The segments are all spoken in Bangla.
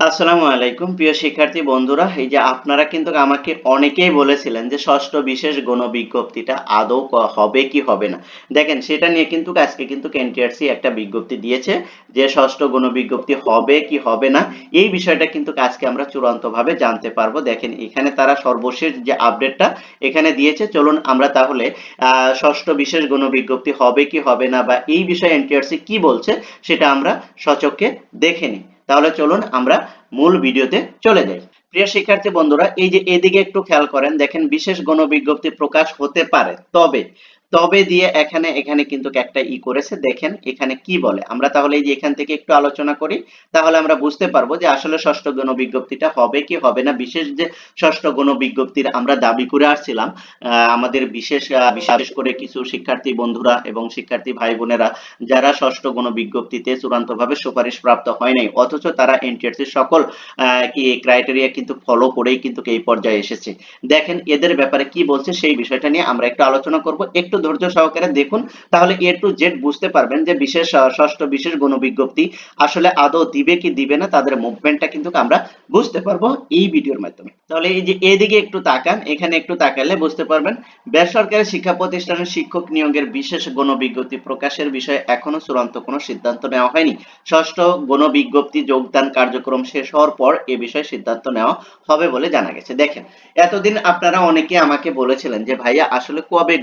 আসসালামু আলাইকুম, প্রিয় শিক্ষার্থী বন্ধুরা। এই যে আপনারা কিন্তু আমাকে অনেকেই বলেছিলেন যে ষষ্ঠ বিশেষ গণ বিজ্ঞপ্তিটা আদৌ হবে কি হবে না। দেখেন, সেটা নিয়ে কিন্তু আজকে কিন্তু এনটিআরসি একটা বিজ্ঞপ্তি দিয়েছে যে ষষ্ঠ গণ বিজ্ঞপ্তি হবে কি হবে না। এই বিষয়টা কিন্তু আজকে আমরা চূড়ান্তভাবে জানতে পারব। দেখেন, এখানে তারা সর্বশেষ যে আপডেটটা এখানে দিয়েছে। চলুন আমরা তাহলে ষষ্ঠ বিশেষ গণ বিজ্ঞপ্তি হবে কি হবে না বা এই বিষয়ে এনটিআরসি কি বলছে সেটা আমরা সচক্ষে দেখে নিই। তাহলে চলুন আমরা মূল ভিডিওতে চলে যাই। প্রিয় শিক্ষার্থী বন্ধুরা, এই যে এদিকে একটু খেয়াল করেন, দেখেন বিশেষ গণবিজ্ঞপ্তি প্রকাশ হতে পারে। তবে তবে দিয়ে এখানে এখানে কিন্তু একটা ই করেছে। দেখেন এখানে কি বলে। আমরা তাহলে এই যে এখান থেকে একটু আলোচনা করি, তাহলে আমরা বুঝতে পারব যে আসলে ষষ্ঠ গণবিজ্ঞপ্তিটা হবে কি হবে না। বিশেষ যে ষষ্ঠ গণবিজ্ঞপ্তির আমরা দাবি করে আসছিলাম আমাদের বিশেষ বিশেষ করে কিছু শিক্ষার্থী বন্ধুরা এবং শিক্ষার্থী ভাই বোনেরা, যারা ষষ্ঠ গণবিজ্ঞপ্তিতে চূড়ান্তভাবে সুপারিশ প্রাপ্ত হয় নাই, অথচ তারা এনটিআরসি সকল কি ক্রাইটেরিয়া কিন্তু ফলো করেই কিন্তু এই পর্যায়ে এসেছে। দেখেন এদের ব্যাপারে কি বলছে সেই বিষয়টা নিয়ে আমরা একটু আলোচনা করব। একটু ধৈর্য সহকারে দেখুন, তাহলে এ টু জেড বুঝতে পারবেন যে বিশেষ ষষ্ঠ বিশেষ গণবিজ্ঞপ্তি আসলে আদৌ দিবে কি দিবে না, তাদের মুভমেন্টটা কিন্তু আমরা বুঝতে পারব এই ভিডিওর মাধ্যমে। তাহলে এই যে এদিকে একটু তাকান, এখানে একটু তাকালে বুঝতে পারবেন, বেসরকারি শিক্ষা প্রতিষ্ঠানের শিক্ষক নিয়োগের বিশেষ গণবিজ্ঞপ্তি প্রকাশের বিষয়ে এখনও চূড়ান্ত কোনো সিদ্ধান্ত নেওয়া হয়নি। ষষ্ঠ গণবিজ্ঞপ্তি যোগদান কার্যক্রম শেষ হওয়ার পর এ বিষয়ে সিদ্ধান্ত নেওয়া হবে বলে জানা গেছে। দেখেন, এতদিন আপনারা অনেকে আমাকে বলেছিলেন যে, ভাইয়া, আসলে কবে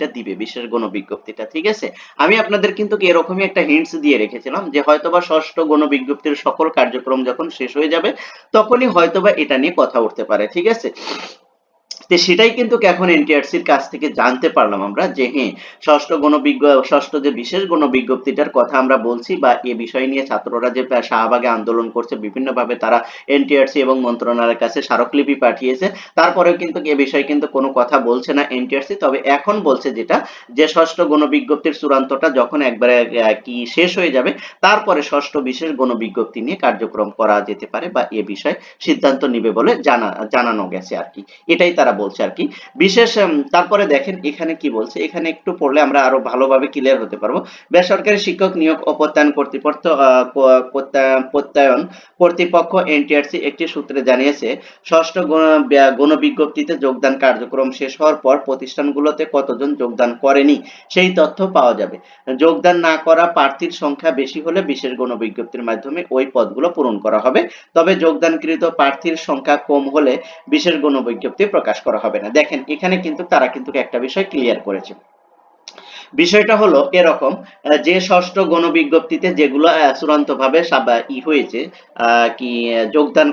গণবিজ্ঞপ্তিটা দিবে বিশেষ গণ বিজ্ঞপ্তিটা ঠিক আছে? আমি আপনাদের কিন্তু এরকমই একটা হিন্টস দিয়ে রেখেছিলাম যে হয়তোবা ষষ্ঠ গণবিজ্ঞপ্তির সকল কার্যক্রম যখন শেষ হয়ে যাবে, তখনই হয়তোবা এটা নিয়ে কথা উঠতে পারে, ঠিক আছে? তো সেটাই কিন্তু এখন এনটিআরসির কাছ থেকে জানতে পারলাম আমরা যে হ্যাঁ ষষ্ঠ গণবিজ্ঞ, ষষ্ঠ যে বিশেষ গণবিজ্ঞপ্তিটার কথা আমরা বলছি বা এ বিষয় নিয়ে ছাত্ররা যে শাহবাগে আন্দোলন করছে, বিভিন্নভাবে তারা এনটিআরসি এবং মন্ত্রণালয়ের কাছে স্মারকলিপি পাঠিয়েছে। তারপরেও কিন্তু এ বিষয়ে কিন্তু কোনো কথা বলছে না এনটিআরসি তবে এখন বলছে যেটা যে ষষ্ঠ গণবিজ্ঞপ্তির চূড়ান্তটা যখন একবারে কি শেষ হয়ে যাবে, তারপরে ষষ্ঠ বিশেষ গণবিজ্ঞপ্তি নিয়ে কার্যক্রম করা যেতে পারে বা এ বিষয়ে সিদ্ধান্ত নিবে বলে জানা, জানানো গেছে আর কি। এটাই তারা বলছে আর কি। বিশেষ তারপরে দেখেন এখানে কি বলছে, এখানে একটু পড়লে আমরা আরও ভালোভাবে ক্লিয়ার হতে পারব। বেসরকারি শিক্ষক নিয়োগ ও প্রত্যয়ন কর্তৃপক্ষ প্রত্যয়ন কর্তৃপক্ষ এনটিআরসি একটি সূত্রে জানিয়েছে, ষষ্ঠ গণবিজ্ঞপ্তিতে যোগদান কার্যক্রম শেষ হওয়ার পর প্রতিষ্ঠানগুলোতে কতজন যোগদান করেনি, সেই তথ্য পাওয়া যাবে। যোগদান না করা প্রার্থীর সংখ্যা বেশি হলে বিশেষ গণবিজ্ঞপ্তির মাধ্যমে ওই পদগুলো পূরণ করা হবে। তবে যোগদানকৃত প্রার্থীর সংখ্যা কম হলে বিশেষ গণবিজ্ঞপ্তি প্রকাশ করা হবে না। দেখেন এখানে কিন্তু তারা কিন্তু একটা বিষয় ক্লিয়ার করেছে। বিষয়টা হলো এরকম যে ষষ্ঠ গণবিজ্ঞপ্তিতে যেগুলো চূড়ান্ত ভাবে ই হয়েছে কি, যোগদান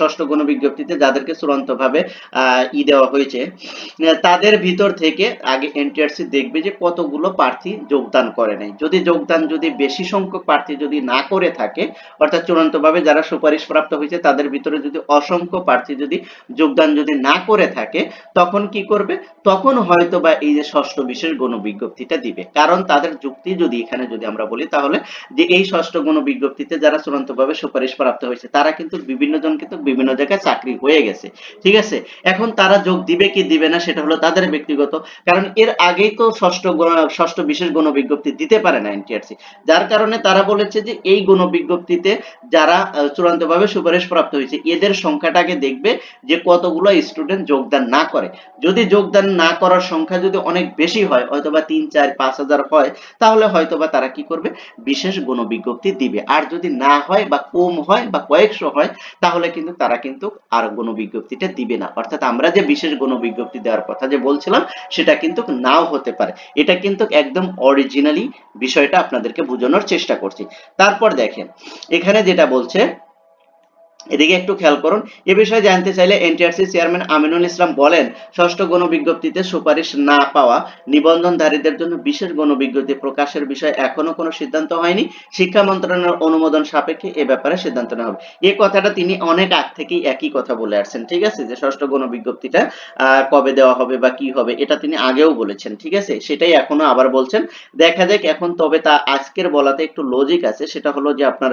ষষ্ঠ গণবিজ্ঞপ্তিতে যাদেরকে চূড়ান্ত ভাবে ই দেওয়া হয়েছে তাদের ভিতর থেকে আগে এনটিআরসি দেখবে যে কতগুলো প্রার্থী যোগদান করে নাই। যদি যোগদান যদি বেশি সংখ্যক প্রার্থী যদি না করে থাকে, অর্থাৎ চূড়ান্ত ভাবে যারা সুপারিশ প্রাপ্ত হয়েছে, তাদের ভিতরে যদি অসংখ্য প্রার্থী যদি যোগদান যদি না করে থাকে, তখন কি করবে? তখন হয়তো বা এই যে ষষ্ঠ বিশেষ গণবিজ্ঞপ্তিটা দিবে। কারণ তাদের যুক্তি যদি এখানে যদি আমরা বলি, তাহলে যে এই ষষ্ঠ গণবিজ্ঞপ্তিতে যারা চূড়ান্তভাবে সুপারিশ প্রাপ্ত হয়েছে, তারা কিন্তু বিভিন্ন জন কিন্তু বিভিন্ন জায়গায় চাকরি হয়ে গেছে। ঠিক আছে? এখন তারা যোগ দিবে কি দিবে না, সেটা হলো তাদের ব্যক্তিগত। কারণ এর আগেই তো ষষ্ঠ গণ- ষষ্ঠ বিশেষ গণবিজ্ঞপ্তি দিতে পারে না এনটিআরসি। যার কারণে তারা বলেছে যে এই গুণ বিজ্ঞপ্তিতে যারা চূড়ান্তভাবে সুপারিশ প্রাপ্ত হয়েছে, এদের সংখ্যাটাকে দেখবে যে কতগুলো স্টুডেন্ট যোগদান না করে। যদি যোগদান না করার সংখ্যা যদি অনেক বেশি হয়, হয়তোবা তিন চার পাঁচ হাজার হয়, তাহলে হয়তোবা তারা কি করবে? বিশেষ গণবিজ্ঞপ্তি দিবে। আর যদি না হয় বা কম হয় বা কয়েকশো হয়, তাহলে কিন্তু তারা কিন্তু আর গণবিজ্ঞপ্তিটা দিবে না। অর্থাৎ আমরা যে বিশেষ গণবিজ্ঞপ্তি দেওয়ার কথা যে বলছিলাম, সেটা কিন্তু নাও হতে পারে। এটা কিন্তু একদম অরিজিনালি বিষয়টা আপনাদেরকে বোঝানোর চেষ্টা করছি। তারপর দেখেন, এখানে যেটা বলছে এদিকে একটু খেয়াল করুন, এ বিষয়ে জানতে চাইলে এনটিআরসি চেয়ারম্যান আমিনুল ইসলাম বলেন, ষষ্ঠ গণবিজ্ঞপ্তিতে সুপারিশ না পাওয়া নিবন্ধনধারীদের জন্য বিশেষ গণবিজ্ঞপ্তি প্রকাশের বিষয়ে এখনও কোনো সিদ্ধান্ত হয়নি। শিক্ষা মন্ত্রণালয়ের অনুমোদন সাপেক্ষে এ ব্যাপারে সিদ্ধান্ত নেওয়া হবে। এই কথাটা তিনি অনেক আগ থেকেই একই কথা বলে আসছেন, ঠিক আছে? যে ষষ্ঠ গণবিজ্ঞপ্তিটা কবে দেওয়া হবে বা কি হবে, এটা তিনি আগেও বলেছেন, ঠিক আছে? সেটাই এখনও আবার বলছেন। দেখা যাক এখন তবে তা আজকের বলাতে একটু লজিক আছে, সেটা হলো যে আপনার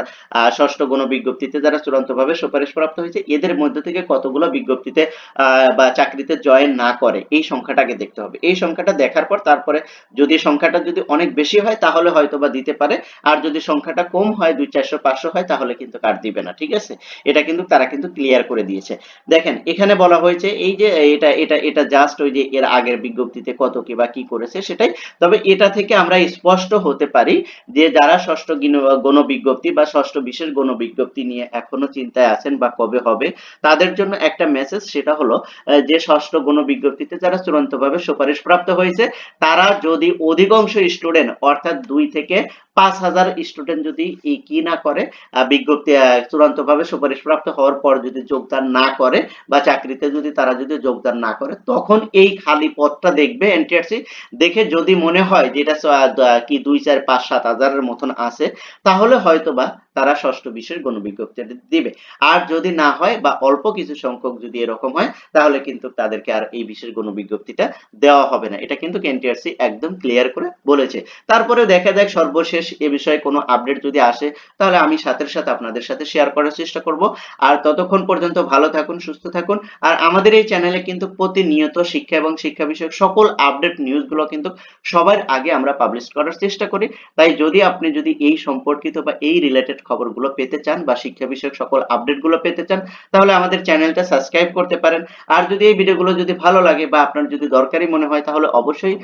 ষষ্ঠ গণবিজ্ঞপ্তিতে যারা চূড়ান্তভাবে সুপারিশপ্রাপ্ত হয়েছে। এদের মধ্যে থেকে কতগুলো বিজ্ঞপ্তিতে বা চাকরিতে জয়েন না করে, এই সংখ্যাটাকে দেখতে হবে। এই সংখ্যাটা দেখার পর তারপরে যদি সংখ্যাটা যদি অনেক বেশি হয়, তাহলে হয়তো বা দিতে পারে। আর যদি সংখ্যাটা কম হয়, দুই চারশো, পাঁচশো হয়, তাহলে কিন্তু কার্ড দিবে না, ঠিক আছে? এটা কিন্তু তারা কিন্তু ক্লিয়ার করে দিয়েছে। দেখেন, এখানে বলা হয়েছে, এই যে, এটা এটা এটা জাস্ট ওই যে এর আগের বিজ্ঞপ্তিতে কত কি বা কি করেছে সেটাই। তবে এটা থেকে আমরা স্পষ্ট হতে পারি যে, যারা ষষ্ঠ গিন- গণ বিজ্ঞপ্তি বা ষষ্ঠ বিশেষ গণ বিজ্ঞপ্তি নিয়ে এখনও চিন্তায় আছেন বা কবে হবে, তাদের জন্য একটা মেসেজ সেটা হলো যে ষষ্ঠ গণ বিজ্ঞপ্তিতে যারা চূড়ান্তভাবে সুপারিশ প্রাপ্ত হয়েছে, তারা যদি অধিকাংশ স্টুডেন্ট অর্থাৎ দুই থেকে পাঁচ হাজার স্টুডেন্ট যদি কি না করে বিজ্ঞপ্তি চূড়ান্ত ভাবে সুপারিশ প্রাপ্ত হওয়ার পর যদি যোগদান না করে বা চাকরিতে যদি তারা যদি যোগদান না করে, তখন এই খালি পদটা দেখবে এনটিআরসি দেখে যদি মনে হয় যে এটা কি দুই চার পাঁচ সাত হাজারের মতন আছে, তাহলে হয়তোবা তারা ষষ্ঠ বিশেষ গণবিজ্ঞপ্তি দিবে। আর যদি না হয় বা অল্প কিছু সংখ্যক যদি এরকম হয়, তাহলে কিন্তু তাদেরকে আর এই বিশেষ গণবিজ্ঞপ্তিটা দেওয়া হবে না। এটা কিন্তু এনটিআরসি একদম ক্লিয়ার করে বলেছে। তারপরে দেখা যাক সর্বশেষ এ বিষয়ে কোনো আপডেট যদি আসে, তাহলে আমি সাথে সাথে আপনাদের সাথে শেয়ার করার চেষ্টা করব। আর ততক্ষণ পর্যন্ত ভালো থাকুন, সুস্থ থাকুন। আর আমাদের এই চ্যানেলে কিন্তু প্রতিনিয়ত শিক্ষা এবং শিক্ষা বিষয়ক সকল আপডেট নিউজগুলো কিন্তু সবার আগে আমরা পাবলিশ করার চেষ্টা করি। তাই যদি আপনি যদি এই সম্পর্কিত বা এই রিলেটেড খবরগুলো পেতে চান বা শিক্ষা বিষয়ক সকল আপডেটগুলো পেতে চান, তাহলে আমাদের চ্যানেলটা সাবস্ক্রাইব করতে পারেন। আর যদি এই ভিডিওগুলো যদি ভালো লাগে বা আপনার যদি দরকারি মনে হয়, তাহলে অবশ্যই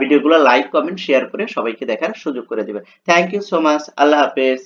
ভিডিওগুলো লাইক কমেন্ট শেয়ার করে সবাইকে দেখার সুযোগ করে দেবে থ্যাংক ইউ সো মাচ আল্লাহ হাফেজ।